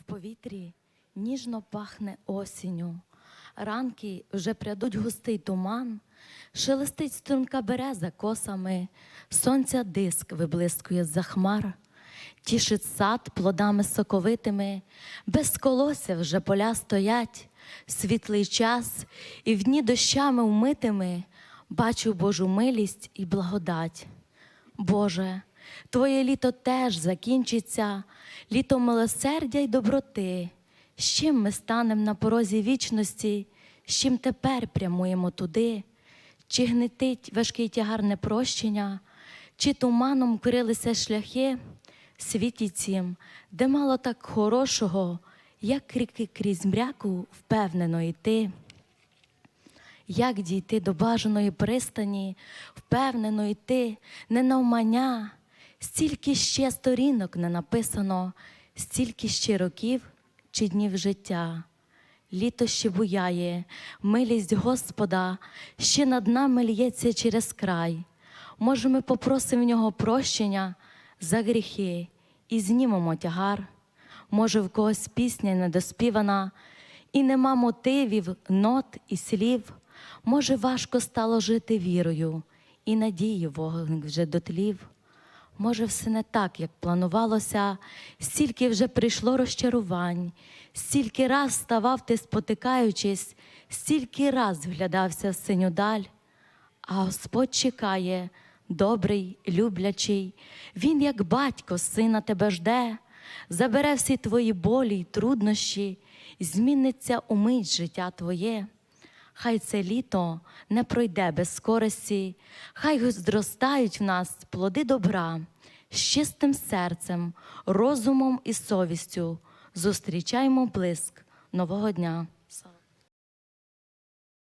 в повітрі ніжно пахне осінню. Ранки вже прядуть густий туман, шелестить струнка береза косами, сонця диск виблискує з-за хмар, тішить сад плодами соковитими, без колося вже поля стоять, світлий час, і в дні дощами вмитими бачу Божу милість і благодать. Боже, Твоє літо теж закінчиться, літо милосердя й доброти. З чим ми станемо на порозі вічності, з чим тепер прямуємо туди? Чи гнетить важкий тягар непрощення, чи туманом крилися шляхи, світі цім, де мало так хорошого, як ріки крізь мряку впевнено йти. Як дійти до бажаної пристані, впевнено йти, не навмання, стільки ще сторінок не написано, стільки ще років чи днів життя. Літо ще буяє, милість Господа ще над нами лється через край. Може, ми попросимо в нього прощення за гріхи і знімемо тягар. Може, в когось пісня недоспівана, і нема мотивів, нот і слів. Може, важко стало жити вірою, і надії вогник вже дотлів. Може, все не так, як планувалося, стільки вже прийшло розчарувань, стільки раз ставав ти спотикаючись, стільки раз вглядався в синю даль. А Господь чекає, добрий, люблячий, Він, як батько, сина тебе жде, забере всі твої болі й труднощі, і зміниться умить життя твоє. Хай це літо не пройде без користі, хай зростають в нас плоди добра, з чистим серцем, розумом і совістю зустрічаємо блиск нового дня.